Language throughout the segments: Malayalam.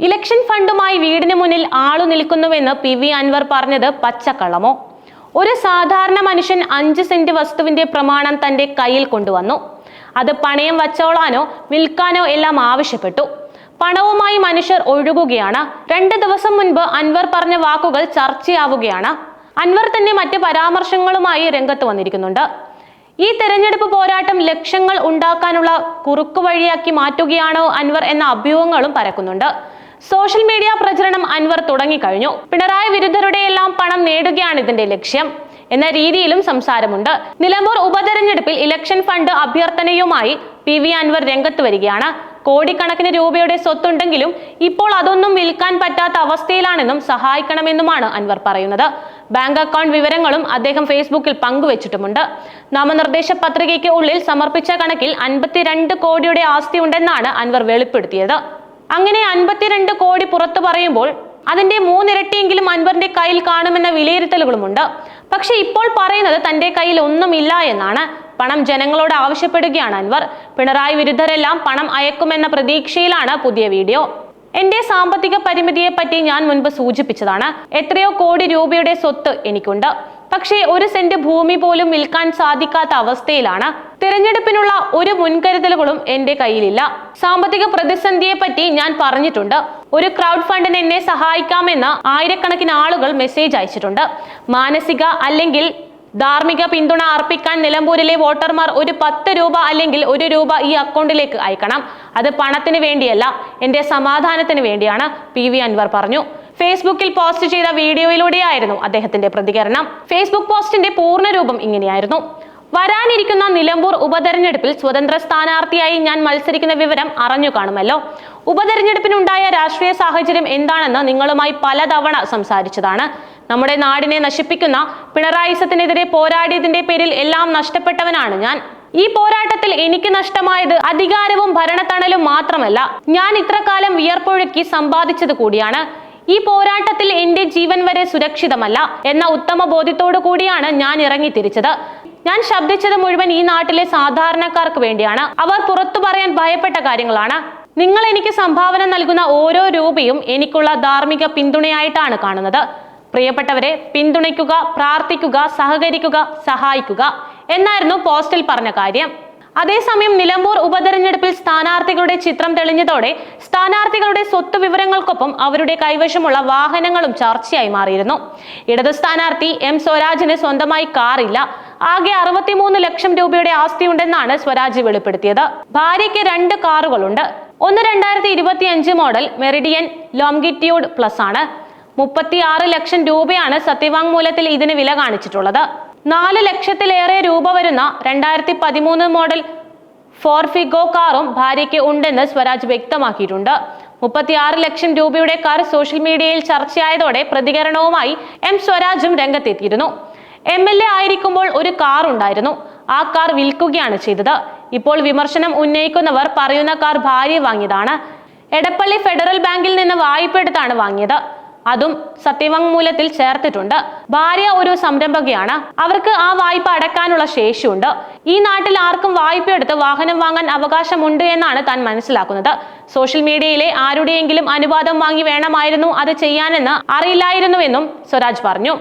ഇലക്ഷൻ ഫണ്ടുമായി വീടിന് മുന്നിൽ ആളു നിൽക്കുന്നുവെന്ന് പി വി അൻവർ പറഞ്ഞത് പച്ചക്കള്ളമോ? ഒരു സാധാരണ മനുഷ്യൻ അഞ്ച് സെന്റ് വസ്തുവിന്റെ പ്രമാണം തന്റെ കയ്യിൽ കൊണ്ടുവന്നു. അത് പണയം വച്ചോളാനോ വിൽക്കാനോ എല്ലാം ആവശ്യപ്പെട്ടു. പണവുമായി മനുഷ്യർ ഒഴുകുകയാണ്. രണ്ട് ദിവസം മുൻപ് അൻവർ പറഞ്ഞ വാക്കുകൾ ചർച്ചയാവുകയാണ്. അൻവർ തന്നെ മറ്റ് പരാമർശങ്ങളുമായി രംഗത്ത് വന്നിരിക്കുന്നുണ്ട്. ഈ തെരഞ്ഞെടുപ്പ് പോരാട്ടം ലക്ഷ്യങ്ങൾ ഉണ്ടാക്കാനുള്ള കുറുക്കു വഴിയാക്കി മാറ്റുകയാണോ അൻവർ എന്ന അഭ്യൂഹങ്ങളും പരക്കുന്നുണ്ട്. സോഷ്യൽ മീഡിയ പ്രചരണം അൻവർ തുടങ്ങിക്കഴിഞ്ഞു. പിണറായി വിരുദ്ധരുടെ എല്ലാം പണം നേടുകയാണ് ഇതിന്റെ ലക്ഷ്യം എന്ന രീതിയിലും സംസാരമുണ്ട്. നിലമ്പൂർ ഉപതെരഞ്ഞെടുപ്പിൽ ഇലക്ഷൻ ഫണ്ട് അഭ്യർത്ഥനയുമായി പി വി അൻവർ രംഗത്ത് വരികയാണ്. കോടിക്കണക്കിന് രൂപയുടെ സ്വത്തുണ്ടെങ്കിലും ഇപ്പോൾ അതൊന്നും വിൽക്കാൻ പറ്റാത്ത അവസ്ഥയിലാണെന്നും സഹായിക്കണമെന്നുമാണ് അൻവർ പറയുന്നത്. ബാങ്ക് അക്കൗണ്ട് വിവരങ്ങളും അദ്ദേഹം ഫേസ്ബുക്കിൽ പങ്കുവച്ചിട്ടുമുണ്ട്. നാമനിർദ്ദേശ പത്രികയ്ക്ക് ഉള്ളിൽ സമർപ്പിച്ച കണക്കിൽ അൻപത്തിരണ്ട് കോടിയുടെ ആസ്തി ഉണ്ടെന്നാണ് അൻവർ വെളിപ്പെടുത്തിയത്. അങ്ങനെ അൻപത്തിരണ്ട് കോടി പുറത്തു പറയുമ്പോൾ അതിന്റെ മൂന്നിരട്ടിയെങ്കിലും അൻവറിന്റെ കയ്യിൽ കാണുമെന്ന വിലയിരുത്തലുകളുമുണ്ട്. പക്ഷെ ഇപ്പോൾ പറയുന്നത് തന്റെ കയ്യിൽ ഒന്നുമില്ല എന്നാണ്. പണം ജനങ്ങളോട് ആവശ്യപ്പെടുകയാണ് അൻവർ. പിണറായി വിരുദ്ധരെല്ലാം പണം അയക്കുമെന്ന പ്രതീക്ഷയിലാണ് പുതിയ വീഡിയോ. എന്റെ സാമ്പത്തിക പരിമിതിയെ പറ്റി ഞാൻ മുൻപ് സൂചിപ്പിച്ചതാണ്. എത്രയോ കോടി രൂപയുടെ സ്വത്ത് എനിക്കുണ്ട്. പക്ഷേ ഒരു സെന്റ് ഭൂമി പോലും വിൽക്കാൻ സാധിക്കാത്ത അവസ്ഥയിലാണ്. തിരഞ്ഞെടുപ്പിനുള്ള ഒരു മുൻകരുതലുകളും എന്റെ കയ്യിലില്ല. സാമ്പത്തിക പ്രതിസന്ധിയെ പറ്റി ഞാൻ പറഞ്ഞിട്ടുണ്ട്. ഒരു ക്രൗഡ് ഫണ്ടിന് എന്നെ സഹായിക്കാമെന്ന് ആയിരക്കണക്കിന് ആളുകൾ മെസ്സേജ് അയച്ചിട്ടുണ്ട്. മാനസിക അല്ലെങ്കിൽ ധാർമ്മിക പിന്തുണ അർപ്പിക്കാൻ നിലമ്പൂരിലെ വോട്ടർമാർ ഒരു പത്ത് രൂപ അല്ലെങ്കിൽ ഒരു രൂപ ഈ അക്കൗണ്ടിലേക്ക് അയക്കണം. അത് പണത്തിന് വേണ്ടിയല്ല എന്റെ സമാധാനത്തിന് വേണ്ടിയാണ് പി വി അൻവർ പറഞ്ഞു. ഫേസ്ബുക്കിൽ പോസ്റ്റ് ചെയ്ത വീഡിയോയിലൂടെയായിരുന്നു അദ്ദേഹത്തിന്റെ പ്രതികരണം. ഫേസ്ബുക്ക് പോസ്റ്റിന്റെ പൂർണ രൂപം ഇങ്ങനെയായിരുന്നു. വരാനിരിക്കുന്ന നിലമ്പൂർ ഉപതെരഞ്ഞെടുപ്പിൽ സ്വതന്ത്ര സ്ഥാനാർത്ഥിയായി ഞാൻ മത്സരിക്കുന്ന വിവരം അറിഞ്ഞു കാണുമല്ലോ. ഉപതെരഞ്ഞെടുപ്പിനുണ്ടായ രാഷ്ട്രീയ സാഹചര്യം എന്താണെന്ന് നിങ്ങളുമായി പലതവണ സംസാരിച്ചതാണ്. നമ്മുടെ നാടിനെ നശിപ്പിക്കുന്ന പിണറായിസത്തിനെതിരെ പോരാടിയതിന്റെ പേരിൽ എല്ലാം നഷ്ടപ്പെട്ടവനാണ് ഞാൻ. ഈ പോരാട്ടത്തിൽ എനിക്ക് നഷ്ടമായത് അധികാരവും ഭരണത്തണലും മാത്രമല്ല. ഞാൻ ഇത്രകാലം വിയർപ്പൊഴുക്കി സമ്പാദിച്ചത് കൂടിയാണ്. ഈ പോരാട്ടത്തിൽ എന്റെ ജീവൻ വരെ സുരക്ഷിതമല്ല എന്ന ഉത്തമ ബോധ്യത്തോടു കൂടിയാണ് ഞാൻ ഇറങ്ങി തിരിച്ചത്. ഞാൻ ശബ്ദിച്ചത് മുഴുവൻ ഈ നാട്ടിലെ സാധാരണക്കാർക്ക് വേണ്ടിയാണ്. അവർ പുറത്തു പറയാൻ ഭയപ്പെട്ട കാര്യങ്ങളാണ്. നിങ്ങൾ എനിക്ക് സംഭാവന നൽകുന്ന ഓരോ രൂപയും എനിക്കുള്ള ധാർമ്മിക പിന്തുണയായിട്ടാണ് കാണുന്നത്. പ്രിയപ്പെട്ടവരെ പിന്തുണയ്ക്കുക പ്രാർത്ഥിക്കുക സഹകരിക്കുക സഹായിക്കുക എന്നായിരുന്നു പോസ്റ്റിൽ പറഞ്ഞ കാര്യം. അതേസമയം നിലമ്പൂർ ഉപതെരഞ്ഞെടുപ്പിൽ സ്ഥാനാർത്ഥികളുടെ ചിത്രം തെളിഞ്ഞതോടെ സ്ഥാനാർത്ഥികളുടെ സ്വത്ത് വിവരങ്ങൾക്കൊപ്പം അവരുടെ കൈവശമുള്ള വാഹനങ്ങളും ചർച്ചയായി മാറിയിരുന്നു. ഇടതു സ്ഥാനാർത്ഥി എം സ്വരാജിന് സ്വന്തമായി കാറില്ല. ആകെ അറുപത്തിമൂന്ന് ലക്ഷം രൂപയുടെ ആസ്തിയുണ്ടെന്നാണ് സ്വരാജ് വെളിപ്പെടുത്തിയത്. ഭാര്യയ്ക്ക് രണ്ട് കാറുകളുണ്ട്. ഒന്ന് രണ്ടായിരത്തി ഇരുപത്തി അഞ്ച് മോഡൽ മെറിഡിയൻ ലോംഗിറ്റ്യൂഡ് പ്ലസ് ആണ്. മുപ്പത്തി ലക്ഷം രൂപയാണ് സത്യവാങ്മൂലത്തിൽ ഇതിന് വില കാണിച്ചിട്ടുള്ളത്. നാല് ലക്ഷത്തിലേറെ രൂപ വരുന്ന രണ്ടായിരത്തി പതിമൂന്ന് മോഡൽ ഫോർഫിഗോ കാറും ഭാര്യയ്ക്ക് ഉണ്ടെന്ന് സ്വരാജ് വ്യക്തമാക്കിയിട്ടുണ്ട്. മുപ്പത്തിയാറ് ലക്ഷം രൂപയുടെ കാർ സോഷ്യൽ മീഡിയയിൽ ചർച്ചയായതോടെ പ്രതികരണവുമായി എം സ്വരാജും രംഗത്തെത്തിയിരുന്നു. എം എൽ എ ആയിരിക്കുമ്പോൾ ഒരു കാർ ഉണ്ടായിരുന്നു. ആ കാർ വിൽക്കുകയാണ് ചെയ്തത്. ഇപ്പോൾ വിമർശനം ഉന്നയിക്കുന്നവർ പറയുന്ന കാർ ഭാര്യ വാങ്ങിയതാണ്. എടപ്പള്ളി ഫെഡറൽ ബാങ്കിൽ നിന്ന് വായ്പ എടുത്താണ് വാങ്ങിയത്. അതും സത്യവാങ്മൂലത്തിൽ ചേർത്തിട്ടുണ്ട്. ഭാര്യ ഒരു സംരംഭകയാണ്. അവർക്ക് ആ വായ്പ അടക്കാനുള്ള ശേഷിയുണ്ട്. ഈ നാട്ടിൽ ആർക്കും വായ്പ എടുത്ത് വാഹനം വാങ്ങാൻ അവകാശമുണ്ട് എന്നാണ് താൻ മനസ്സിലാക്കുന്നത്. സോഷ്യൽ മീഡിയയിലെ ആരുടെയെങ്കിലും അനുവാദം വാങ്ങി വേണമായിരുന്നു അത് ചെയ്യാനെന്ന് അറിയില്ലായിരുന്നുവെന്നും സ്വരാജ് പറഞ്ഞു.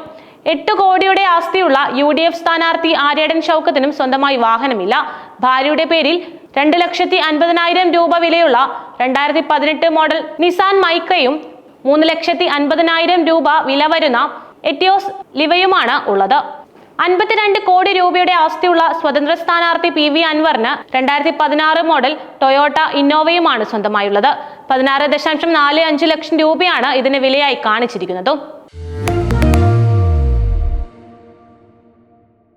എട്ട് കോടിയുടെ ആസ്തിയുള്ള യു ഡി എഫ് സ്ഥാനാർത്ഥി ആര്യടൻ ഷൗക്കത്തിനും സ്വന്തമായി വാഹനമില്ല. ഭാര്യയുടെ പേരിൽ രണ്ട് ലക്ഷത്തി അൻപതിനായിരം രൂപ വിലയുള്ള രണ്ടായിരത്തി പതിനെട്ട് മോഡൽ നിസാൻ മൈക്രയും മൂന്ന് ലക്ഷത്തി അൻപതിനായിരം രൂപ വില വരുന്ന എറ്റിയോസ് ലിവയുമാണ് ഉള്ളത്. അൻപത്തിരണ്ട് കോടി രൂപയുടെ ആസ്തിയുള്ള സ്വതന്ത്ര സ്ഥാനാർത്ഥി പി വി അൻവറിന് രണ്ടായിരത്തി പതിനാറ് മോഡൽ ടൊയോട്ട ഇന്നോവയുമാണ് സ്വന്തമായുള്ളത്. പതിനാറ് ദശാംശം നാല് അഞ്ച് ലക്ഷം രൂപയാണ് ഇതിന് വിലയായി കാണിച്ചിരിക്കുന്നതും.